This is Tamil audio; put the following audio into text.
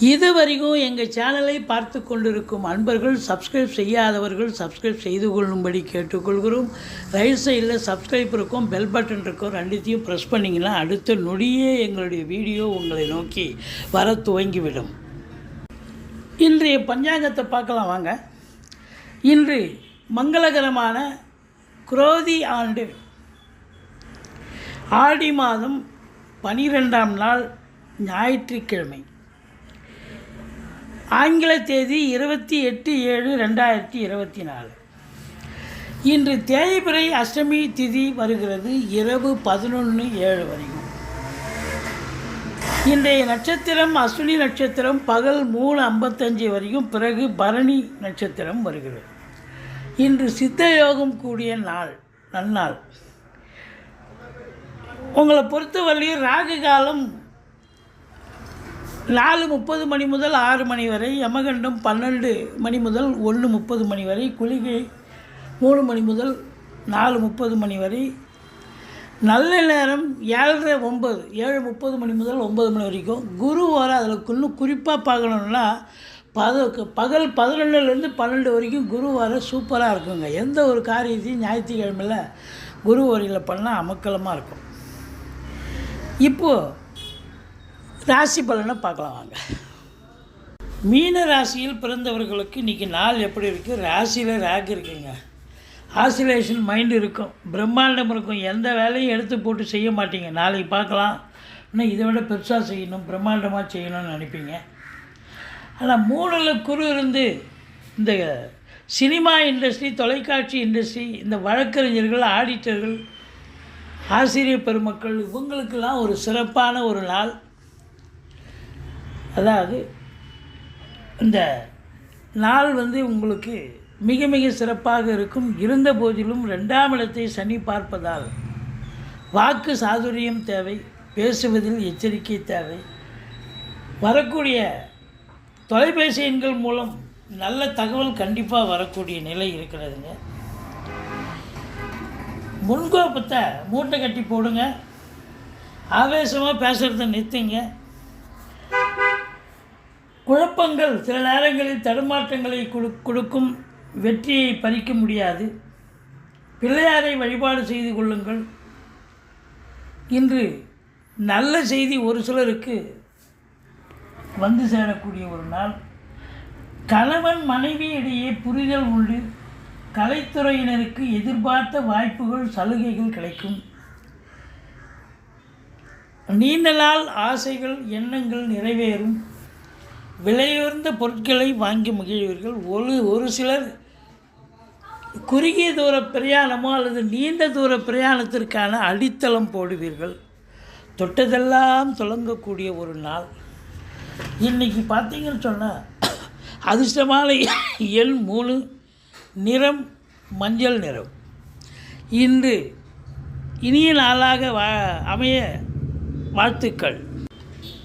இதுவரைக்கும் எங்கள் சேனலை பார்த்து கொண்டிருக்கும் அன்பர்கள் சப்ஸ்கிரைப் செய்யாதவர்கள் சப்ஸ்கிரைப் செய்து கொள்ளும்படி கேட்டுக்கொள்கிறோம். ரைட் சைடில் சப்ஸ்கிரைப் இருக்கும் பெல் பட்டன் இருக்கும் ரெண்டுத்தையும் ப்ரெஸ் பண்ணிங்கன்னா அடுத்த நொடியே எங்களுடைய வீடியோ உங்களை நோக்கி வர துவங்கிவிடும். இன்றைய பஞ்சாங்கத்தை பார்க்கலாம் வாங்க. இன்று மங்களகரமான குரோதி ஆண்டு. ஆடி மாதம் பனிரெண்டாம் நாள் ஞாயிற்றுக்கிழமை. ஆங்கில தேதி இருபத்தி எட்டு ஏழு ரெண்டாயிரத்தி இருபத்தி நாலு. இன்று தேய்பிறை அஷ்டமி திதி வருகிறது இரவு பதினொன்று ஏழு வரைக்கும். இன்றைய நட்சத்திரம் அஸ்வினி நட்சத்திரம் பகல் மூணு ஐம்பத்தஞ்சு வரைக்கும் பிறகு பரணி நட்சத்திரம் வருகிறது. இன்று சித்த யோகம் கூடிய நாள் நன்னாள். உங்களை பொறுத்தவரையும் ராகு காலம் நாலு முப்பது மணி முதல் ஆறு மணி வரை யமகண்டம் பன்னெண்டு மணி முதல் ஒன்று முப்பது மணி வரை குளிகை மூணு மணி முதல் நாலு முப்பது மணி வரை. நல்ல நேரம் ஏழரை ஒம்பது ஏழு முப்பது மணி முதல் ஒம்பது மணி வரைக்கும். குரு வர அதில் இன்னும் குறிப்பாக பார்க்கணுன்னா பத பகல் பதினொன்றுலேருந்து பன்னெண்டு வரைக்கும் குரு வர சூப்பராக இருக்குங்க. எந்த ஒரு காரியத்தையும் ஞாயிற்றுக்கிழமையில் குரு வரையில் பண்ணால் அமக்கலமாக இருக்கும். இப்போது ராசி பலனை பார்க்கலாம் வாங்க. மீன ராசியில் பிறந்தவர்களுக்கு இன்றைக்கி நாள் எப்படி இருக்குது ராசியில் ராக் இருக்குங்க. ஆசிலேஷன் மைண்டு இருக்கும். பிரம்மாண்டம் இருக்கும். எந்த வேலையும் எடுத்து போட்டு செய்ய மாட்டீங்க. நாளைக்கு பார்க்கலாம். இன்னும் இதை விட பெருசாக செய்யணும். பிரம்மாண்டமாக செய்யணும்னு நினைப்பீங்க. ஆனால் மூணில் குரு இருந்து இந்த சினிமா இண்டஸ்ட்ரி தொலைக்காட்சி இண்டஸ்ட்ரி இந்த வழக்கறிஞர்கள் ஆடிட்டர்கள் ஆசிரியர் பெருமக்கள் இவங்களுக்கெல்லாம் ஒரு சிறப்பான ஒரு நாள். அதாவது இந்த நாள் வந்து உங்களுக்கு மிக மிக சிறப்பாக இருக்கும். இருந்த போதிலும் ரெண்டாம் இடத்தை சனி பார்ப்பதால் வாக்கு சாதுரியம் தேவை பேசுவதில் எச்சரிக்கை தேவை. வரக்கூடிய தொலைபேசி எண்கள் மூலம் நல்ல தகவல் கண்டிப்பாக வரக்கூடிய நிலை இருக்கிறதுங்க. முன்கோபத்தை மூட்டை கட்டி போடுங்க. ஆவேசமாக பேசுகிறத நிறுத்துங்க. குழப்பங்கள் சில நேரங்களில் தடுமாற்றங்களை கொடு கொடுக்கும் வெற்றியை பறிக்க முடியாது. பிள்ளையாரை வழிபாடு செய்து கொள்ளுங்கள். இன்று நல்ல செய்தி ஒரு சிலருக்கு வந்து சேரக்கூடிய ஒரு நாள். கணவன் மனைவி இடையே புரிதல் உண்டு. கலைத்துறையினருக்கு எதிர்பார்த்த வாய்ப்புகள் சலுகைகள் கிடைக்கும். நீண்ட நாள் ஆசைகள் எண்ணங்கள் நிறைவேறும். விலையுயர்ந்த பொருட்களை வாங்கி மகிழ்வீர்கள். ஒரு ஒரு சிலர் குறுகிய தூர பிரயாணமோ அல்லது நீண்ட தூர பிரயாணத்திற்கான அடித்தளம் போடுவீர்கள். தொட்டதெல்லாம் தொடங்கக்கூடிய ஒரு நாள். இன்றைக்கி பார்த்தீங்கன்னு சொன்னால் அதிர்ஷ்டமான எண் மூணு நிறம் மஞ்சள் நிறம். இன்று இனிய நாளாக வா அமைய வாழ்த்துக்கள்.